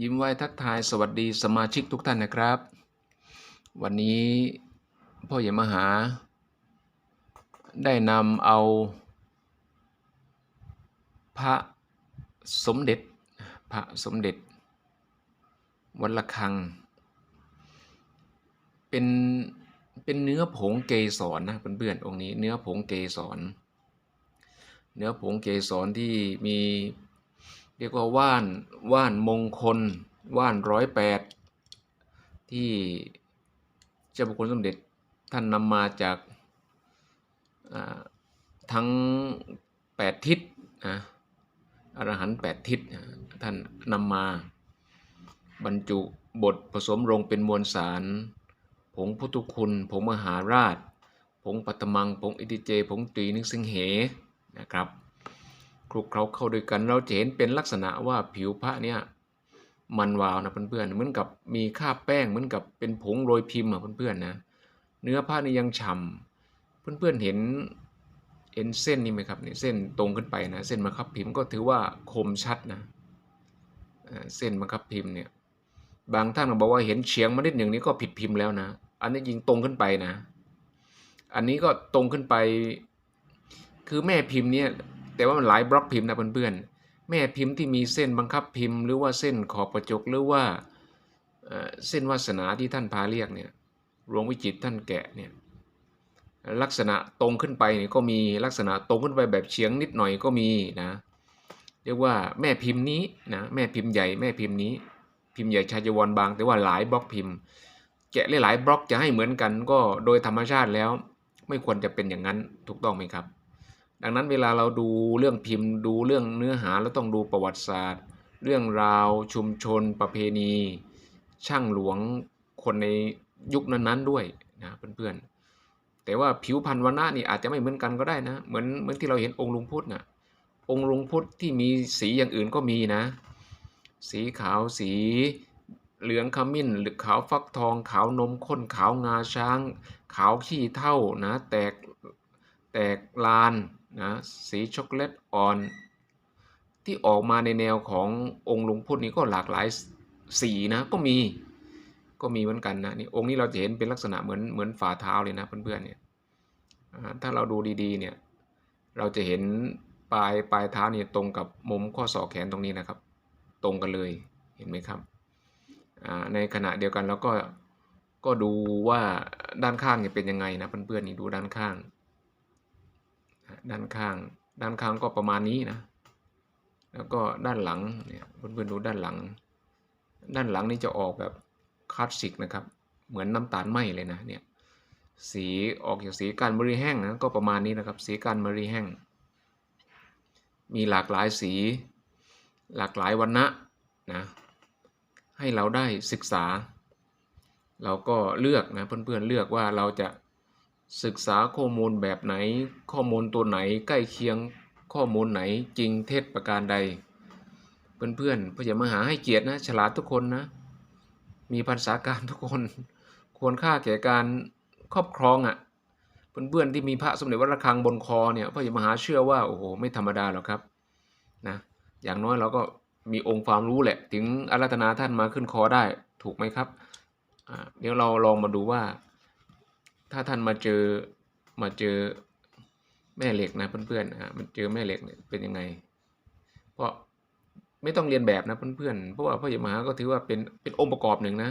ยิ้มไหว้ทักทายสวัสดีสมาชิกทุกท่านนะครับ วันนี้พ่อใหญ่มหา ได้นำเอา พระสมเด็จ พระสมเด็จ วัดละคัง เป็นเป็นเนื้อผงเกสรนะเพื่อนๆองค์นี้เนื้อผงเกสรเนื้อผงเกสรที่มี เรียกว่าว่านว่านมงคล ว่านร้อยแปดที่เจ้าบุคคลสมเด็จท่านนำมาจากทั้งแปดทิศนะอรหันต์แปดทิศท่านนำมาบรรจุบทผสมลงเป็นมวลสาร ผงพุทธคุณ ผงมหาราช ผงปัตตมัง ผงอิติเจ ผงตรีนึกสิงเหนะครับ คลุกเคล้าเข้าด้วยกัน เราจะเห็นเป็นลักษณะว่าผิวพระเนี่ยมันวาวนะเพื่อนๆเหมือนกับมีคราบแป้งเหมือนกับเป็นผงโรยพิมพ์อะเพื่อนๆนะเนื้อผ้านี่ยังฉ่ำเพื่อนๆเห็นเห็นเส้นนี่ไหมครับเนี่ยเส้นตรงขึ้นไปนะเส้นบังคับพิมพ์ก็ถือว่าคมชัดนะเส้นบังคับพิมพ์เนี่ยบางท่านก็บอกว่าเห็นเฉียงมานิดหนึ่งนี่ก็ผิดพิมพ์แล้วนะ อันนี้ยิงตรงขึ้นไปนะ อันนี้ก็ตรงขึ้นไป คือแม่พิมพ์เนี่ย แต่ว่ามันหลายบล็อกพิมพ์นะเพื่อนๆแม่พิมพ์ที่มีเส้นบังคับพิมพ์ หรือว่าเส้นขอบกระจกหรือว่าเส้นวาสนาที่ท่านพาเรียกเนี่ยหลวงวิจิตท่านแกะเนี่ยลักษณะตรงขึ้นไปเนี่ยก็มีลักษณะตรงขึ้นไปแบบเฉียงนิดหน่อยก็มีนะเรียกว่าแม่พิมพ์นี้นะแม่พิมพ์ใหญ่แม่พิมพ์นี้ พิมพ์ใหญ่ชายวนบาง แต่ว่าหลายบล็อกพิมพ์ แกะหลายบล็อกจะให้เหมือนกันก็โดยธรรมชาติแล้ว ไม่ควรจะเป็นอย่างนั้นถูกต้องไหมครับ ดังนั้นเวลาเราดูเรื่องพิมพ์ ดูเรื่องเนื้อหาเราต้องดูประวัติศาสตร์ เรื่องราวชุมชน ประเพณี ช่างหลวงคนในยุคนั้นๆด้วยนะเพื่อนๆ แต่ว่าผิวพรรณวันณะนี่อาจจะไม่เหมือนกันก็ได้นะเหมือนเหมือนที่เราเห็นองค์ลุงพุทธนะองค์ลุงพุทธที่มีสีอย่างอื่นก็มีนะ สีขาวสีเหลืองขมิ้น หรือขาวฟักทองขาวนมข้นขาวงาช้าง ขาวขี้เท่านะแตกแตกลาน นะสีช็อกโกแลตอ่อน ที่ออกมาในแนวขององค์หลวงพุทธนี่ก็หลากหลายสีนะก็มีก็มีเหมือนกันนะนี่องค์นี้เราจะเห็นเป็นลักษณะเหมือนเหมือนฝ่าเท้าเลยนะเพื่อนๆเนี่ยถ้าเราดูดีๆเนี่ยเราจะเห็นปลายปลายเท้าเนี่ยตรงกับมุมข้อศอกแขนตรงนี้นะครับ ตรงกันเลยเห็นไหมครับในขณะเดียวกันเราก็ก็ดูว่าด้านข้างเนี่ยเป็นยังไงนะเพื่อนๆนี่ดูด้านข้าง ด้านข้าง ด้านข้างก็ประมาณนี้นะ แล้วก็ด้านหลังเนี่ยเพื่อนๆดูด้านหลัง ด้านหลังนี่จะออกแบบคลาสสิกนะครับ เหมือนน้ำตาลไหมเลยนะเนี่ย สีออกจากสีการมรีแห้งนะก็ประมาณนี้นะครับ สีการมรีแห้ง มีหลากหลายสี หลากหลายวันนะนะ ให้เราได้ศึกษา เราก็เลือกนะเพื่อนๆเลือกว่าเราจะ ศึกษาข้อมูลแบบไหน ข้อมูลตัวไหนใกล้เคียง ข้อมูลไหนจริงเท็จประการใด เพื่อนๆพยามหาให้เกียรตินะ ฉลาดทุกคนนะ มีภาษาการทุกคน ควรค่าแก่การครอบครองอะ่ะเพื่อนๆที่มีพระสมเด็จวัดระฆังบนคอเนี่ยพระยามหาเชื่อว่าโอ้โหไม่ธรรมดาหรอกครับนะอย่างน้อยเราก็มีองค์ความรู้แหละ ถึงอารัธนาท่านมาขึ้นคอได้ถูกไหมครับอ่าเดี๋ยวเราลองมาดูว่า ถ้าท่านมาเจอมาเจอแม่เหล็กนะเพื่อนๆอ่ามันเจอแม่เหล็กเนี่ยเป็นยังไง เพราะไม่ต้องเรียนแบบนะเพื่อนๆเพราะว่าพระยมหาก็ถือว่าเป็นเป็นองค์ประกอบหนึ่งนะ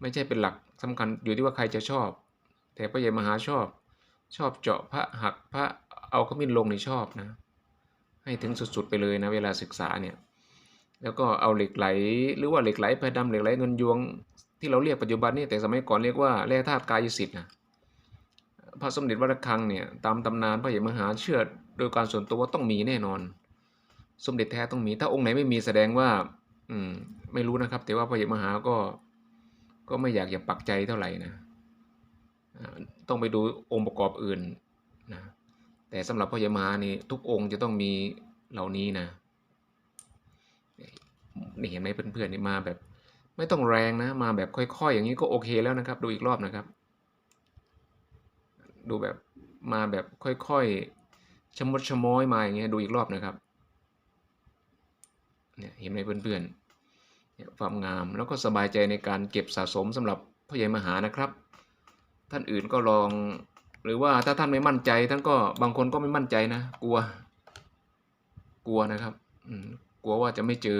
ไม่ใช่เป็นหลักสำคัญอยู่ที่ว่าใครจะชอบ แต่พระยมหาชอบ ชอบเจาะพระหักพระเอาขมิ้นลงในชอบนะ ให้ถึงสุดๆไปเลยนะเวลาศึกษาเนี่ยแล้วก็เอาเหล็กไหล หรือว่าเหล็กไหลแพรดำเหล็กไหลเงินยวงที่เราเรียกปัจจุบันนี่แต่สมัยก่อนเรียกว่าแร่ธาตุกายสิทธิ์นะ พระสมเด็จวัดระฆังเนี่ยตามตำนานพระยามหาเชื่อโดยการส่วนตัวว่าต้องมีแน่นอน สมเด็จแท้ต้องมี ถ้าองค์ไหนไม่มีแสดงว่า อืม ไม่รู้นะครับ แต่ว่าพระยามหาก็ ก็ไม่อยากจะปักใจเท่าไหร่นะต้องไปดูองค์ประกอบอื่นนะแต่สำหรับพระยมหานี่ทุกองค์จะต้องมีเหล่านี้นะนี่เห็นไหมเพื่อนๆนี่มาแบบ ไม่ต้องแรงนะ มาแบบค่อยๆ อย่างนี้ก็โอเคแล้วนะครับ ดูอีกรอบนะครับ ดูแบบมาแบบค่อยๆชมดชม้อยมาอย่างเงี้ยดูอีกรอบนะครับเนี่ยเห็นไหมเพื่อนเนี่ยความงามแล้วก็สบายใจในการเก็บสะสมสำหรับพ่อใหญ่มหานะครับ ท่านอื่นก็ลอง หรือว่าถ้าท่านไม่มั่นใจ ท่านก็บางคนก็ไม่มั่นใจนะ กลัว กลัวนะครับอืกลัวว่าจะไม่เจอ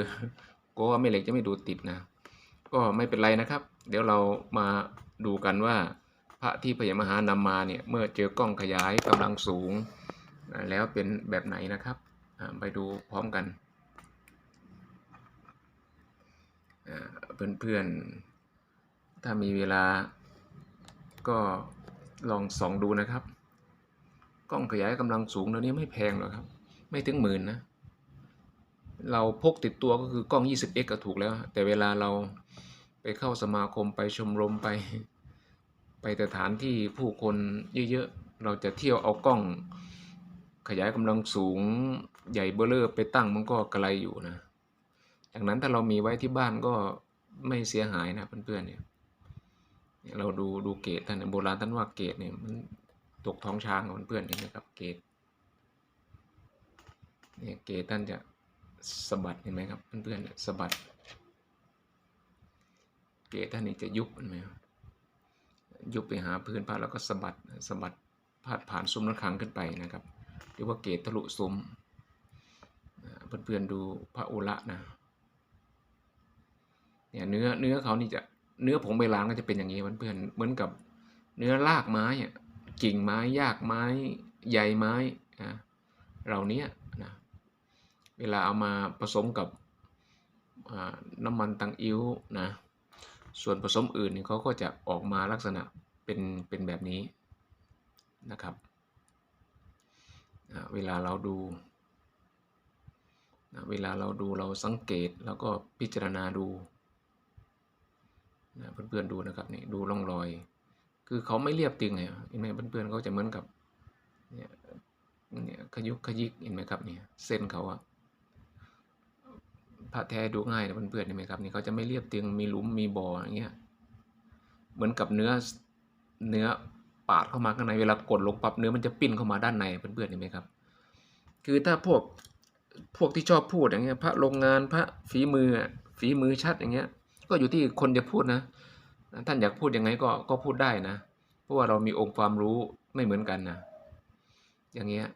กลัวว่าแม่เหล็กจะไม่ดูติดนะ ก็ไม่เป็นไรนะครับ เดี๋ยวเรามาดูกันว่า ระที่พระยามหานำมาเนี่ยเมื่อเจอกล้องขยายกำลังสูง แล้วเป็นแบบไหนนะครับไปดูพร้อมกันเพื่อนๆ ถ้ามีเวลาก็ลองส่องดูนะครับ กล้องขยายกำลังสูงเดี๋ยวนี้ไม่แพงหรอกครับ ไม่ถึงหมื่นนะ เราพกติดตัวก็คือกล้อง 20x ก็ถูกแล้ว แต่เวลาเราไปเข้าสมาคมไปชมรมไป ไปสถานที่ผู้คนเยอะๆ เราจะเที่ยวเอากล้อง ขยายกำลังสูงใหญ่เบ้อร่อไปตั้งมันก็กระไรอยู่นะดังนั้นถ้าเรามีไว้ที่บ้านก็ไม่เสียหายนะเพื่อนๆเนี่ยเราดูดูเกตท่านโบราณท่านว่าเกตเนี่ยมันตกท้องช้างเพื่อนๆเห็นไหมครับเกตเนี่ยเกตท่านจะสะบัดเห็นไหมครับเพื่อนๆสะบัดเกตท่านนี่จะยุบเห็นไหมครับ ยุบไปหาพื้นพระแล้วก็สะบัดสะบัดพาดผ่านซุ้มระฆังขึ้นไปนะครับเรียกว่าเกตทะลุซุ้มเพื่อนๆดูพระอุระนะเนี่ยเนื้อเนื้อเขานี่จะเนื้อผงใบลานก็จะเป็นอย่างนี้เพื่อนๆเหมือนกับเนื้อรากไม้อะกิ่งไม้ยากไม้ใยไม้นะเหล่านี้นะเวลาเอามาผสมกับน้ำมันตังอิ้วนะ ส่วนผสมอื่นเนี่ยเขาก็จะออกมาลักษณะเป็นเป็นแบบนี้นะครับเวลาเราดูเวลาเราดูเราสังเกตแล้วก็พิจารณาดูนะเพื่อนๆดูนะครับนี่ดูร่องรอย คือเขาไม่เรียบตึงไงเห็นไหมเพื่อนๆเขาจะเหมือนกับเนี่ยเนี่ยขยุกขยิกเห็นไหมครับเนี่ยเส้นเขาอะ พระแท้ดูง่ายนะเพื่อนๆเห็นไหมครับนี่เขาจะไม่เรียบเตึงมีหลุมมีบ่ออย่างเงี้ยเหมือนกับเนื้อเนื้อปาดเข้ามาข้างในเวลากดลงปับเนื้อมันจะปิ้นเข้ามาด้านในเพื่อนๆเห็นไหมครับ คือถ้าพวกพวกที่ชอบพูดอย่างเงี้ยพระโรงงานพระฝีมือฝีมือชัดอย่างเงี้ย ก็อยู่ที่คนจะพูดนะ ท่านอยากพูดยังไงก็ก็พูดได้นะ เพราะว่าเรามีองค์ความรู้ไม่เหมือนกันนะอย่างเงี้ย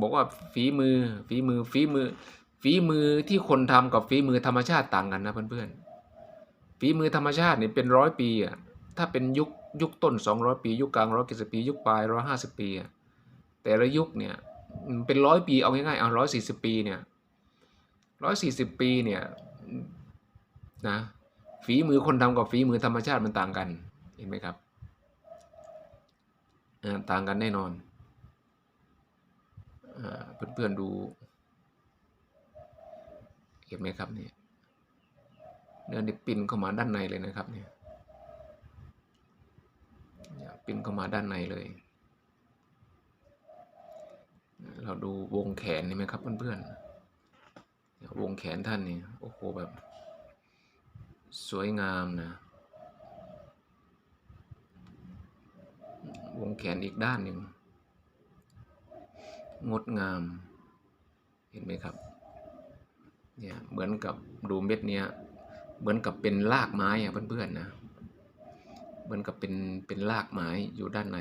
บอกว่าฝีมือฝีมือฝีมือ ฝีมือที่คนทำกับฝีมือธรรมชาติต่างกันนะเพื่อนๆฝีมือธรรมชาติเนี่ยเป็นร้อยปีอะถ้าเป็นยุคยุคต้นสองร้อยปี ยุคกลางร้อยกิปี ยุคปลายร้อยห้าสิบปีอะแต่ละยุคเนี่ยเป็นร้อยปีเอาง่ายๆเอาร้อยสี่สิบปีเนี่ยร้อยสี่สิบปีเนี่ยนะฝีมือคนทำกับฝีมือธรรมชาติมันต่างกันเห็นไหมครับต่างกันแน่นอนอ่าเพื่อนๆดู เห็นไหมครับเนี่ยเนื้อนี่ปินเข้ามาด้านในเลยนะครับเนี่ยปินเข้ามาด้านในเลย เราดูวงแขนนี่ไหมครับเพื่อนๆวงแขนท่านนี่โอ้โหแบบ สวยงามนะวงแขนอีกด้านหนึ่งงดงาม เห็นไหมครับ เนี่ยเหมือนกับดูเม็ดเนี้ยเหมือนกับเป็นรากไม้อะเพื่อนๆนะเหมือนกับเป็นเป็นรากไม้อยู่ด้านใน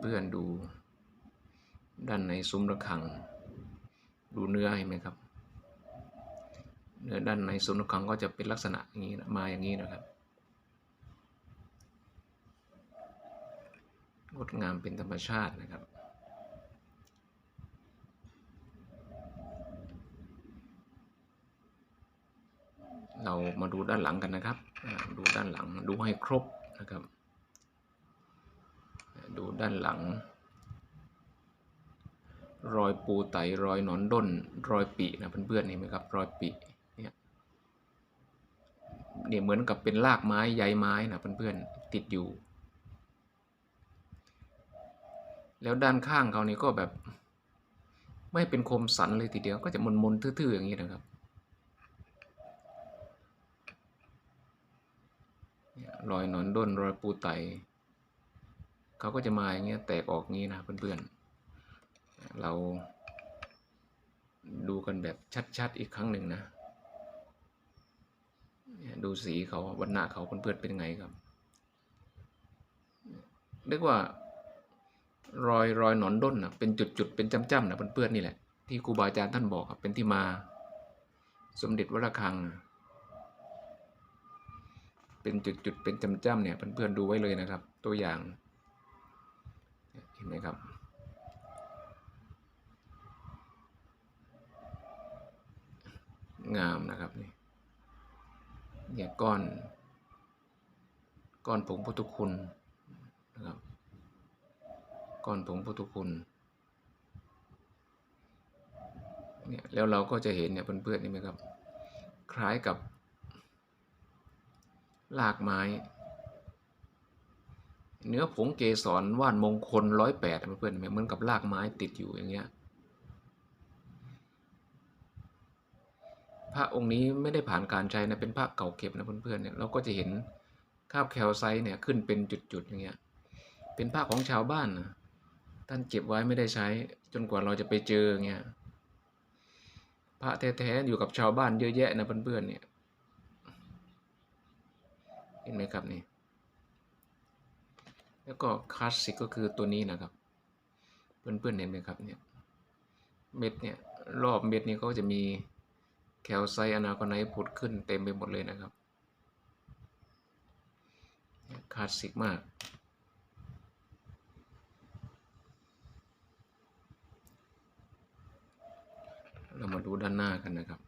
เพื่อนๆดูด้านในซุ้มระฆัง ดูเนื้อเห็นไหมครับ เนื้อด้านในซุ้มระฆังก็จะเป็นลักษณะอย่างนี้นะมาอย่างนี้นะครับ งดงามเป็นธรรมชาตินะครับ เรามาดูด้านหลังกันนะครับ ดูด้านหลังดูให้ครบนะครับ ดูด้านหลัง รอยปูไตรอยหนอนด้น รอยปีนะเพื่อนๆเห็นไหมครับ รอยปีเนี่ยเนี่ยเหมือนกับเป็นรากไม้ใยไม้นะเพื่อนๆติดอยู่ แล้วด้านข้างเขานี่ก็แบบ ไม่เป็นคมสันเลยทีเดียวก็จะมนๆทื่อๆอย่างนี้นะครับรอยหนอนด้นรอยปูไตเขาก็จะมาอย่างเงี้ยแตกออกงี้นะเพื่อนๆ เราดูกันแบบชัดๆอีกครั้งหนึ่งนะ ดูสีเขาวันหน้าเขาเพื่อนๆเป็นไงครับเรียกว่า รอยรอยหนอนด้นนะเป็นจุดๆเป็นจ้ำๆนะเพื่อนๆนี่แหละที่ครูบาอาจารย์ท่านบอกครับเป็นที่มา สมเด็จวระฆัง เป็นจุดๆเป็นจ้ำๆเนี่ยเพื่อนๆดูไว้เลยนะครับ ตัวอย่างเห็นไหมครับงามนะครับนี่เนี่ยก้อน ก้อนผงพุทธคุณนะครับ ก้อนผงพุทธคุณเนี่ยแล้วเราก็จะเห็นเนี่ยเพื่อนๆนี่ไหมครับ คล้ายกับรากไม้ เนื้อผงเกสรว่านมงคลร้อยแปดเพื่อนๆเหมือนกับรากไม้ติดอยู่อย่างเงี้ยพระองค์นี้ไม่ได้ผ่านการใช้นะเป็นพระเก่าเก็บนะเพื่อนๆเนี่ยเราก็จะเห็นคาบแคลไซเนี่ยขึ้นเป็นจุดๆอย่างเงี้ยเป็นพระของชาวบ้านนะ ท่านเก็บไว้ไม่ได้ใช้ จนกว่าเราจะไปเจอเงี้ยพระแท้ๆอยู่กับชาวบ้านเยอะแยะนะเพื่อนๆเนี่ยเห็นไหมครับนี่แล้วก็คลาสสิกก็คือตัวนี้นะครับ เพื่อนๆเห็นไหมครับเนี่ยเม็ดเนี่ยรอบเม็ดนี้ก็จะมีแคลไซอนาคอนไนท์ผุดขึ้นเต็มไปหมดเลยนะครับคลาสสิกมาก เรามาดูด้านหน้ากันนะครับ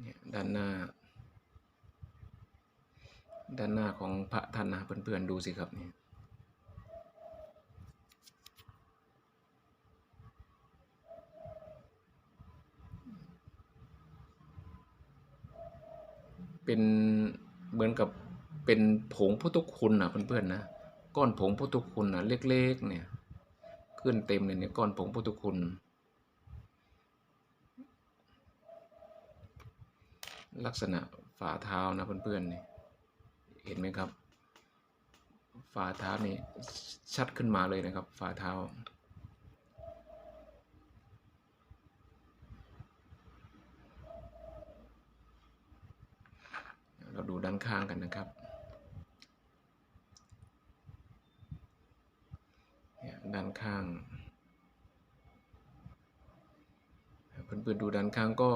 เนี่ยด้านหน้า ด้านหน้าของพระท่านนะเพื่อนๆดูสิครับเนี่ยเป็นเหมือนกับเป็นผงพุทธคุณนะเพื่อนๆนะก้อนผงพุทธคุณนะเล็กๆเนี่ย ขึ้นเต็มเลยเนี่ยก้อนผงพุทธคุณ ลักษณะฝ่าเท้านะเพื่อนๆนี่เห็นไหมครับ ฝ่าเท้านี่ชัดขึ้นมาเลยนะครับ ฝ่าเท้าเราดูด้านข้างกันนะครับเนี่ย ด้านข้าง เพื่อนๆดูด้านข้างก็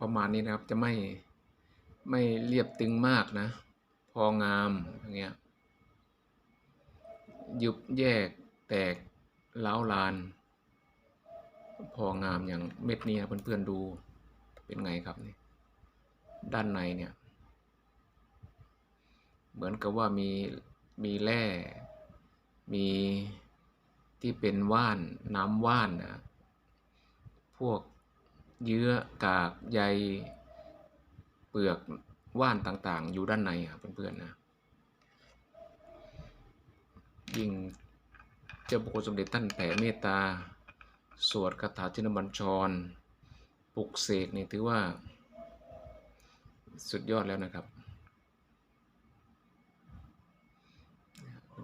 ประมาณนี้นะครับ จะไม่ไม่เรียบตึงมากนะ พองามอย่างเงี้ย ยุบแยกแตกเล้าลาน พองามอย่างเม็ดนี้นะเพื่อนๆดูเป็นไงครับนี่ด้านในเนี่ย เหมือนกับว่ามีมีแร่มี ที่เป็นว่านน้ำว่านนะพวกเยื่อกากใยเปลือกว่านต่างๆ อยู่ด้านในครับเพื่อนๆนะยิ่งเจ้าบุคคลสมเด็จท่านแผ่เมตตา สวดคาถาชินบัญชรปลุกเสกนี่ถือว่า สุดยอดแล้วนะครับ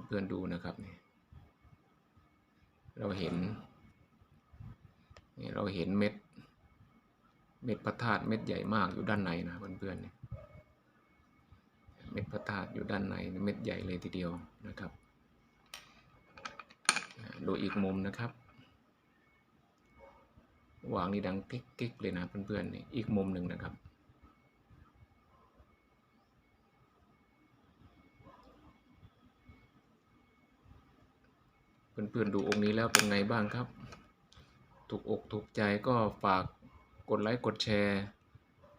เพื่อนๆดูนะครับนี่ เราเห็นนี่เราเห็นเม็ด เม็ดพระธาตุเม็ดใหญ่มากอยู่ด้านในนะเพื่อนๆนี่เม็ดพระธาตุอยู่ด้านในเม็ดใหญ่เลยทีเดียวนะครับดูอีกมุมนะครับวางนี่ดังกิ๊กๆเลยนะเพื่อนๆนี่อีกมุมหนึ่งนะครับ เพื่อนๆดูองค์นี้แล้วเป็นไงบ้างครับ ถูกอกถูกใจก็ฝากกดไลค์กดแชร์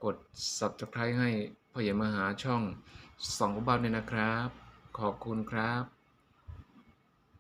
กด Subscribe ให้พ่อใหญ่มาหาช่องสองบ้านเลยนะครับ ขอบคุณครับ